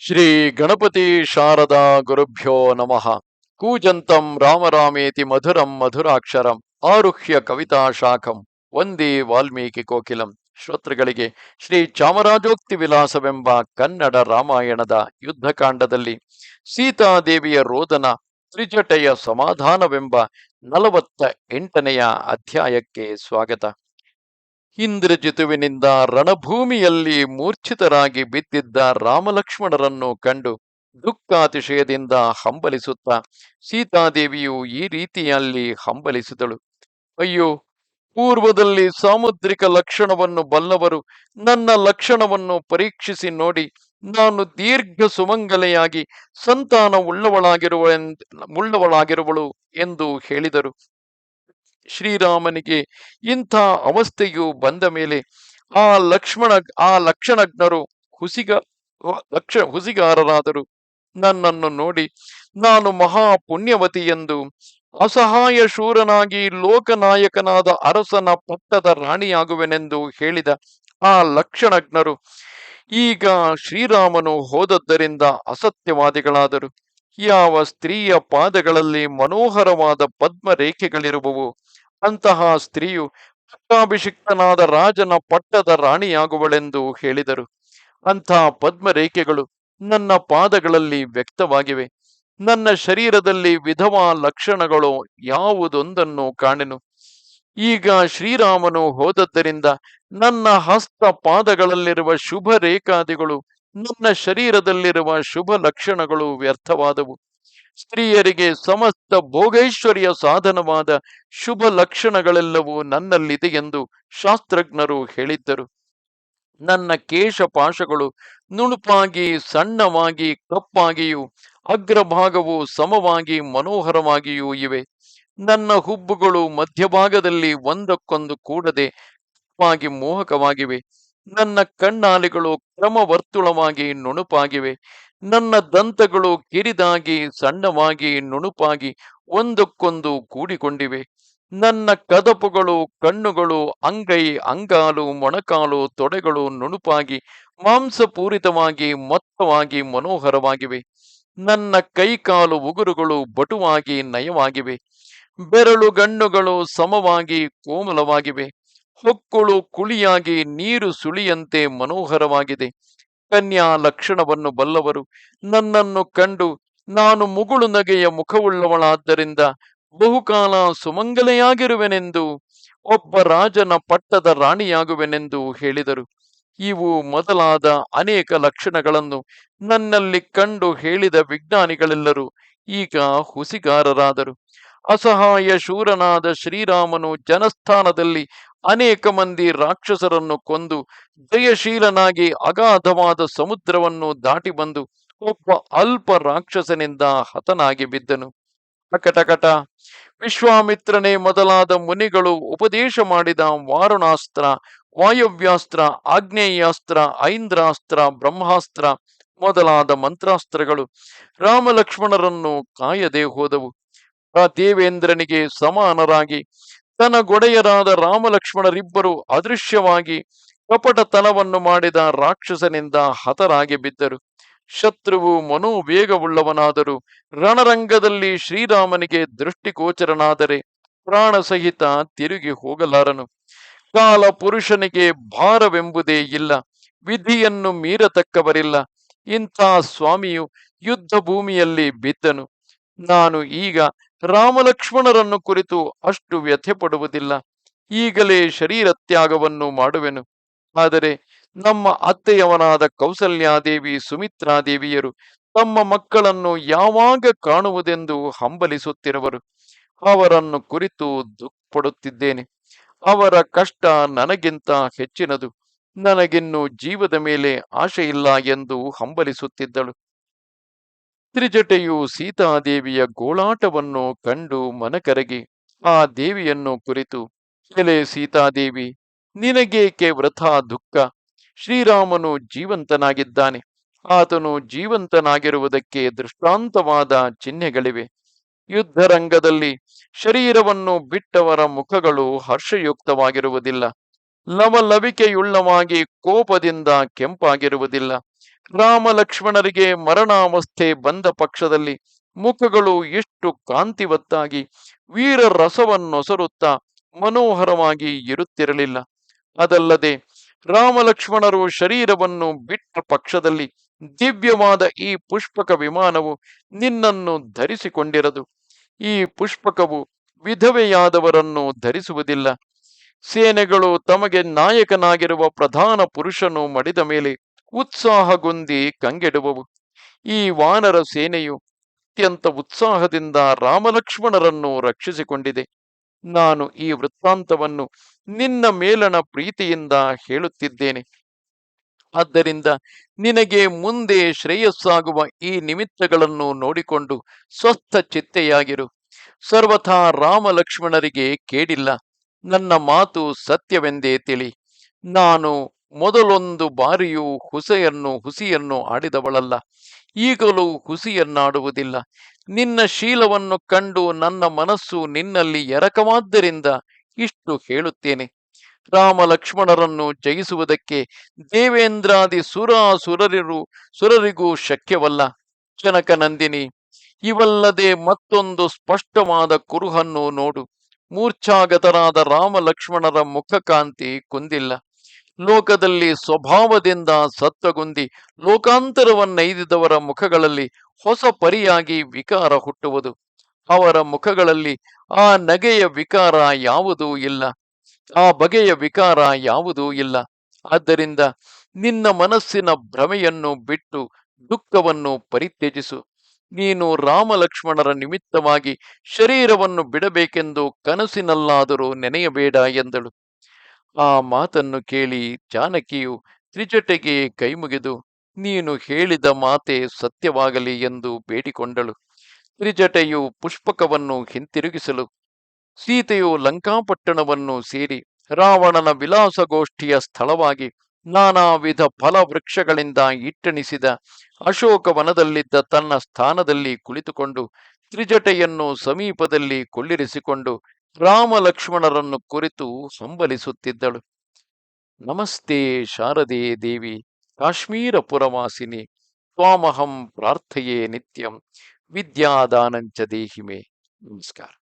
ಶ್ರೀ ಗಣಪತಿ ಶಾರದಾ ಗುರುಭ್ಯೋ ನಮಃ. ಕೂಜಂತಂ ರಾಮರಾಮೇತಿ ಮಧುರಂ ಮಧುರಾಕ್ಷರಂ ಆರುಹ್ಯ ಕವಿತಾ ಶಾಖಂ ವಂದೇ ವಾಲ್ಮೀಕಿ ಕೋಕಿಲಂ. ಶ್ರೋತೃಗಳಿಗೆ ಶ್ರೀ ಚಾಮರಾಜೋಕ್ತಿ ವಿಲಾಸವೆಂಬ ಕನ್ನಡ ರಾಮಾಯಣದ ಯುದ್ಧಕಾಂಡದಲ್ಲಿ ಸೀತಾದೇವಿಯ ರೋದನ ತ್ರಿಜಟೆಯ ಸಮಾಧಾನವೆಂಬ ನಲವತ್ತ ಎಂಟನೆಯ ಅಧ್ಯಾಯಕ್ಕೆ ಸ್ವಾಗತ. ಇಂದ್ರಜಿತುವಿನಿಂದ ರಣಭೂಮಿಯಲ್ಲಿ ಮೂರ್ಛಿತರಾಗಿ ಬಿದ್ದಿದ್ದ ರಾಮಲಕ್ಷ್ಮಣರನ್ನು ಕಂಡು ದುಃಖಾತಿಶಯದಿಂದ ಹಂಬಲಿಸುತ್ತಾ ಸೀತಾದೇವಿಯು ಈ ರೀತಿಯಲ್ಲಿ ಹಂಬಲಿಸಿದಳು. ಅಯ್ಯೋ, ಪೂರ್ವದಲ್ಲಿ ಸಾಮುದ್ರಿಕ ಲಕ್ಷಣವನ್ನು ಬಲ್ಲವರು ನನ್ನ ಲಕ್ಷಣವನ್ನು ಪರೀಕ್ಷಿಸಿ ನೋಡಿ, ನಾನು ದೀರ್ಘ ಸುಮಂಗಲೆಯಾಗಿ ಸಂತಾನ ಉಳ್ಳವಳಾಗಿರುವ ಉಳ್ಳವಳಾಗಿರುವಳು ಎಂದು ಹೇಳಿದರು. ಶ್ರೀರಾಮನಿಗೆ ಇಂಥ ಅವಸ್ಥೆಯು ಬಂದ ಮೇಲೆ ಆ ಲಕ್ಷ್ಮಣ, ಆ ಲಕ್ಷಣಜ್ಞರು ಹುಸಿಗ, ಲಕ್ಷ, ಹುಸಿಗಾರರಾದರು. ನನ್ನನ್ನು ನೋಡಿ ನಾನು ಮಹಾ ಪುಣ್ಯವತಿ ಎಂದು ಅಸಹಾಯ ಶೂರನಾಗಿ ಲೋಕನಾಯಕನಾದ ಅರಸನ ಪಟ್ಟದ ರಾಣಿಯಾಗುವೆನೆಂದು ಹೇಳಿದ ಆ ಲಕ್ಷಣಜ್ಞರು ಈಗ ಶ್ರೀರಾಮನು ಹೋದದ್ದರಿಂದ ಅಸತ್ಯವಾದಿಗಳಾದರು. ಯಾವ ಸ್ತ್ರೀಯ ಪಾದಗಳಲ್ಲಿ ಮನೋಹರವಾದ ಪದ್ಮ ರೇಖೆಗಳಿರುವವು ಅಂತಹ ಸ್ತ್ರೀಯು ಪಟ್ಟಾಭಿಷಿಕ್ತನಾದ ರಾಜನ ಪಟ್ಟದ ರಾಣಿಯಾಗುವಳೆಂದು ಹೇಳಿದರು. ಅಂಥ ಪದ್ಮರೇಖೆಗಳು ನನ್ನ ಪಾದಗಳಲ್ಲಿ ವ್ಯಕ್ತವಾಗಿವೆ. ನನ್ನ ಶರೀರದಲ್ಲಿ ವಿಧವಾ ಲಕ್ಷಣಗಳು ಯಾವುದೊಂದನ್ನು ಕಾಣೆನು. ಈಗ ಶ್ರೀರಾಮನು ಹೋದದ್ದರಿಂದ ನನ್ನ ಹಸ್ತ ಪಾದಗಳಲ್ಲಿರುವ ಶುಭ ರೇಖಾದಿಗಳು ನನ್ನ ಶರೀರದಲ್ಲಿರುವ ಶುಭ ಲಕ್ಷಣಗಳು ವ್ಯರ್ಥವಾದವು. ಸ್ತ್ರೀಯರಿಗೆ ಸಮಸ್ತ ಭೋಗೈಶ್ವರ್ಯ ಸಾಧನವಾದ ಶುಭ ಲಕ್ಷಣಗಳೆಲ್ಲವೂ ನನ್ನಲ್ಲಿದೆ ಎಂದು ಶಾಸ್ತ್ರಜ್ಞರು ಹೇಳಿದ್ದರು. ನನ್ನ ಕೇಶಪಾಶಗಳು ನುಣುಪಾಗಿ, ಸಣ್ಣವಾಗಿ, ಕಪ್ಪಾಗಿಯೂ, ಅಗ್ರಭಾಗವು ಸಮವಾಗಿ, ಮನೋಹರವಾಗಿಯೂ ಇವೆ. ನನ್ನ ಹುಬ್ಬುಗಳು ಮಧ್ಯಭಾಗದಲ್ಲಿ ಒಂದಕ್ಕೊಂದು ಕೂಡದೆ ಕಪ್ಪಾಗಿ, ಮೋಹಕವಾಗಿವೆ. ನನ್ನ ಕಣ್ಣಾಲೆಗಳು ಕ್ರಮವರ್ತುಳವಾಗಿ ನುಣುಪಾಗಿವೆ. ನನ್ನ ದಂತಗಳು ಕಿರಿದಾಗಿ, ಸಣ್ಣವಾಗಿ, ನುಣುಪಾಗಿ ಒಂದಕ್ಕೊಂದು ಕೂಡಿಕೊಂಡಿವೆ. ನನ್ನ ಕದಪುಗಳು, ಕಣ್ಣುಗಳು ಅಂಗೈ, ಅಂಗಾಲು, ಮೊಣಕಾಲು, ತೊಡೆಗಳು ನುಣುಪಾಗಿ, ಮಾಂಸಪೂರಿತವಾಗಿ, ಮೊತ್ತವಾಗಿ, ಮನೋಹರವಾಗಿವೆ. ನನ್ನ ಕೈಕಾಲು ಉಗುರುಗಳು ಬಟುವಾಗಿ ನಯವಾಗಿವೆ. ಬೆರಳು ಗಣ್ಣುಗಳು ಸಮವಾಗಿ ಕೋಮಲವಾಗಿವೆ. ಹೊಕ್ಕುಳು ಕುಳಿಯಾಗಿ ನೀರು ಸುಳಿಯಂತೆ ಮನೋಹರವಾಗಿದೆ. ಕನ್ಯಾ ಲಕ್ಷಣವನ್ನು ಬಲ್ಲವರು. ನನ್ನನ್ನು ಕಂಡು ನಾನು ಮುಗುಳು ನಗೆಯ ಮುಖವುಳ್ಳವಳಾದ್ದರಿಂದ ಬಹುಕಾಲ ಸುಮಂಗಲೆಯಾಗಿರುವೆನೆಂದು, ಒಬ್ಬ ರಾಜನ ಪಟ್ಟದ ರಾಣಿಯಾಗುವೆನೆಂದು ಹೇಳಿದರು. ಇವು ಮೊದಲಾದ ಅನೇಕ ಲಕ್ಷಣಗಳನ್ನು ನನ್ನಲ್ಲಿ ಕಂಡು ಹೇಳಿದ ವಿಜ್ಞಾನಿಗಳೆಲ್ಲರೂ ಈಗ ಹುಸಿಗಾರರಾದರು. ಅಸಹಾಯ ಶೂರನಾದ ಶ್ರೀರಾಮನು ಜನಸ್ಥಾನದಲ್ಲಿ ಅನೇಕ ಮಂದಿ ರಾಕ್ಷಸರನ್ನು ಕೊಂದು ಜಯಶೀಲನಾಗಿ ಅಗಾಧವಾದ ಸಮುದ್ರವನ್ನು ದಾಟಿ ಬಂದು ಒಬ್ಬ ಅಲ್ಪ ರಾಕ್ಷಸನಿಂದ ಹತನಾಗಿ ಬಿದ್ದನು. ಕಟಕಟ. ವಿಶ್ವಾಮಿತ್ರನೇ ಮೊದಲಾದ ಮುನಿಗಳು ಉಪದೇಶ ಮಾಡಿದ ವಾರುಣಾಸ್ತ್ರ, ವಾಯವ್ಯಾಸ್ತ್ರ ಆಗ್ನೇಯಾಸ್ತ್ರ ಐಂದ್ರಾಸ್ತ್ರ, ಬ್ರಹ್ಮಾಸ್ತ್ರ ಮೊದಲಾದ ಮಂತ್ರಾಸ್ತ್ರಗಳು ರಾಮಲಕ್ಷ್ಮಣರನ್ನು ಕಾಯದೆ ಹೋದವು. ದೇವೇಂದ್ರನಿಗೆ ಸಮಾನರಾಗಿ ತನ್ನ ಗೊಡೆಯರಾದ ರಾಮಲಕ್ಷ್ಮಣರಿಬ್ಬರು ಅದೃಶ್ಯವಾಗಿ ಕಪಟತನವನ್ನು ಮಾಡಿದ ರಾಕ್ಷಸನಿಂದ ಹತರಾಗಿ ಬಿದ್ದರು. ಶತ್ರುವು ಮನೋವೇಗವುಳ್ಳವನಾದರೂ ರಣರಂಗದಲ್ಲಿ ಶ್ರೀರಾಮನಿಗೆ ದೃಷ್ಟಿಗೋಚರನಾದರೆ ಪ್ರಾಣ ಸಹಿತ ತಿರುಗಿ ಹೋಗಲಾರನು. ಕಾಲ ಪುರುಷನಿಗೆ ಭಾರವೆಂಬುದೇ ಇಲ್ಲ, ವಿಧಿಯನ್ನು ಮೀರತಕ್ಕವರಿಲ್ಲ. ಇಂಥ ಸ್ವಾಮಿಯು ಯುದ್ಧ ಭೂಮಿಯಲ್ಲಿ ಬಿದ್ದನು. ನಾನು ಈಗ ರಾಮಲಕ್ಷ್ಮಣರನ್ನು ಕುರಿತು ಅಷ್ಟು ವ್ಯಥೆ ಪಡುವುದಿಲ್ಲ. ಈಗಲೇ ಶರೀರ ತ್ಯಾಗವನ್ನು ಮಾಡುವೆನು. ಆದರೆ ನಮ್ಮ ಅತ್ತೆಯವನಾದ ಕೌಸಲ್ಯಾದೇವಿ, ಸುಮಿತ್ರಾದೇವಿಯರು ತಮ್ಮ ಮಕ್ಕಳನ್ನು ಯಾವಾಗ ಕಾಣುವುದೆಂದು ಹಂಬಲಿಸುತ್ತಿರುವರು. ಅವರನ್ನು ಕುರಿತು ದುಃಖ ಪಡುತ್ತಿದ್ದೇನೆ ಅವರ ಕಷ್ಟ ನನಗಿಂತ ಹೆಚ್ಚಿನದು. ನನಗಿನ್ನು ಜೀವದ ಮೇಲೆ ಆಶೆಯಿಲ್ಲ ಇಲ್ಲ ಎಂದು ಹಂಬಲಿಸುತ್ತಿದ್ದಳು. ತ್ರಿಜಟೆಯು ಸೀತಾದೇವಿಯ ಗೋಳಾಟವನ್ನು ಕಂಡು ಮನಕರಗಿ ಆ ದೇವಿಯನ್ನು ಕುರಿತು, ಎಲೆ ಸೀತಾದೇವಿ, ನಿನಗೇಕೆ ವೃಥಾ ದುಃಖ? ಶ್ರೀರಾಮನು ಜೀವಂತನಾಗಿದ್ದಾನೆ. ಆತನು ಜೀವಂತನಾಗಿರುವುದಕ್ಕೆ ದೃಷ್ಟಾಂತವಾದ ಚಿಹ್ನೆಗಳಿವೆ. ಯುದ್ಧರಂಗದಲ್ಲಿ ಶರೀರವನ್ನು ಬಿಟ್ಟವರ ಮುಖಗಳು ಹರ್ಷಯುಕ್ತವಾಗಿರುವುದಿಲ್ಲ. ಲವಲವಿಕೆಯುಳ್ಳವಾಗಿ ಕೋಪದಿಂದ ಕೆಂಪಾಗಿರುವುದಿಲ್ಲ. ರಾಮ ಲಕ್ಷ್ಮಣರಿಗೆ ಮರಣಾವಸ್ಥೆ ಬಂದ ಪಕ್ಷದಲ್ಲಿ ಮುಖಗಳು ಎಷ್ಟು ಕಾಂತಿವತ್ತಾಗಿ ವೀರ ರಸವನ್ನೊಸರುತ್ತಾ ಮನೋಹರವಾಗಿ ಇರುತ್ತಿರಲಿಲ್ಲ. ಅದಲ್ಲದೆ ರಾಮ ಲಕ್ಷ್ಮಣರು ಶರೀರವನ್ನು ಬಿಟ್ಟ ಪಕ್ಷದಲ್ಲಿ ದಿವ್ಯವಾದ ಈ ಪುಷ್ಪಕ ವಿಮಾನವು ನಿನ್ನನ್ನು ಧರಿಸಿಕೊಂಡಿರದು. ಈ ಪುಷ್ಪಕವು ವಿಧವೆಯಾದವರನ್ನು ಧರಿಸುವುದಿಲ್ಲ. ಸೇನೆಗಳು ತಮಗೆ ನಾಯಕನಾಗಿರುವ ಪ್ರಧಾನ ಪುರುಷನು ಮಡಿದ ಮೇಲೆ ಉತ್ಸಾಹಗೊಂದಿ ಕಂಗೆಡುವವು. ಈ ವಾನರ ಸೇನೆಯು ಅತ್ಯಂತ ಉತ್ಸಾಹದಿಂದ ರಾಮಲಕ್ಷ್ಮಣರನ್ನು ರಕ್ಷಿಸಿಕೊಂಡಿದೆ. ನಾನು ಈ ವೃತ್ತಾಂತವನ್ನು ನಿನ್ನ ಮೇಲನ ಪ್ರೀತಿಯಿಂದ ಹೇಳುತ್ತಿದ್ದೇನೆ. ಆದ್ದರಿಂದ ನಿನಗೆ ಮುಂದೆ ಶ್ರೇಯಸ್ಸಾಗುವ ಈ ನಿಮಿತ್ತಗಳನ್ನು ನೋಡಿಕೊಂಡು ಸ್ವಸ್ಥ ಚಿತ್ತೆಯಾಗಿರು. ಸರ್ವಥಾ ರಾಮ ಲಕ್ಷ್ಮಣರಿಗೆ ಕೇಡಿಲ್ಲ. ನನ್ನ ಮಾತು ಸತ್ಯವೆಂದೇ ತಿಳಿ. ನಾನು ಮೊದಲೊಂದು ಬಾರಿಯೂ ಹುಸೆಯನ್ನು, ಹುಸಿಯನ್ನು ಆಡಿದವಳಲ್ಲ. ಈಗಲೂ ಹುಸಿಯನ್ನಾಡುವುದಿಲ್ಲ. ನಿನ್ನ ಶೀಲವನ್ನು ಕಂಡು ನನ್ನ ಮನಸ್ಸು ನಿನ್ನಲ್ಲಿ ಎರಕವಾದ್ದರಿಂದ ಇಷ್ಟು ಹೇಳುತ್ತೇನೆ. ರಾಮ ಲಕ್ಷ್ಮಣರನ್ನು ಜಯಿಸುವುದಕ್ಕೆ ದೇವೇಂದ್ರಾದಿ ಸುರ ಸುರರಿರು ಸುರರಿಗೂ ಶಕ್ಯವಲ್ಲ. ಜನಕ ನಂದಿನಿ ಇವಲ್ಲದೆ ಮತ್ತೊಂದು ಸ್ಪಷ್ಟವಾದ ಕುರುಹನ್ನು ನೋಡು. ಮೂರ್ಛಾಗತರಾದ ರಾಮ ಲಕ್ಷ್ಮಣರ ಮುಖಕಾಂತಿ ಕುಂದಿಲ್ಲ. ಲೋಕದಲ್ಲಿ ಸ್ವಭಾವದಿಂದ ಸತ್ವಗುಂದಿ ಲೋಕಾಂತರವನ್ನೈದಿದವರ ಮುಖಗಳಲ್ಲಿ ಹೊಸ ಪರಿಯಾಗಿ ವಿಕಾರ ಹುಟ್ಟುವುದು. ಅವರ ಮುಖಗಳಲ್ಲಿ ಆ ನಗೆಯ ವಿಕಾರ ಯಾವುದೂ ಇಲ್ಲ. ಆ ಬಗೆಯ ವಿಕಾರ ಯಾವುದೂ ಇಲ್ಲ. ಆದ್ದರಿಂದ ನಿನ್ನ ಮನಸ್ಸಿನ ಭ್ರಮೆಯನ್ನು ಬಿಟ್ಟು ದುಃಖವನ್ನು ಪರಿತ್ಯಜಿಸು. ನೀನು ರಾಮ ಲಕ್ಷ್ಮಣರ ನಿಮಿತ್ತವಾಗಿ ಶರೀರವನ್ನು ಬಿಡಬೇಕೆಂದು ಕನಸಿನಲ್ಲಾದರೂ ನೆನೆಯಬೇಡ ಎಂದಳು. ಆ ಮಾತನ್ನು ಕೇಳಿ ಜಾನಕಿಯು ತ್ರಿಜಟೆಗೆ ಕೈಮುಗಿದು ನೀನು ಹೇಳಿದ ಮಾತೆ ಸತ್ಯವಾಗಲಿ ಎಂದು ಬೇಡಿಕೊಂಡಳು. ತ್ರಿಜಟೆಯು ಪುಷ್ಪಕವನ್ನು ಹಿಂತಿರುಗಿಸಲು, ಸೀತೆಯು ಲಂಕಾಪಟ್ಟಣವನ್ನು ಸೇರಿ ರಾವಣನ ವಿಲಾಸಗೋಷ್ಠಿಯ ಸ್ಥಳವಾಗಿ ನಾನಾ ವಿಧ ಫಲವೃಕ್ಷಗಳಿಂದ ಇಟ್ಟಣಿಸಿದ ಅಶೋಕವನದಲ್ಲಿದ್ದ ತನ್ನ ಸ್ಥಾನದಲ್ಲಿ ಕುಳಿತುಕೊಂಡು, ತ್ರಿಜಟೆಯನ್ನು ಸಮೀಪದಲ್ಲಿ ಕೊಳ್ಳಿರಿಸಿಕೊಂಡು ರಾಮ ಲಕ್ಷ್ಮಣರನ್ನು ಕುರಿತು ಸಂಬಲಿಸುತ್ತಿದ್ದಳು. ನಮಸ್ತೆ ಶಾರದೆ ದೇವಿ ಕಾಶ್ಮೀರ ಪುರವಾಸಿನಿ ತ್ವಾಮಹಂ ಪ್ರಾರ್ಥಯೇ ನಿತ್ಯಂ, ವಿದ್ಯಾದಾನಂಚ ದೇಹಿಮೆ. ನಮಸ್ಕಾರ.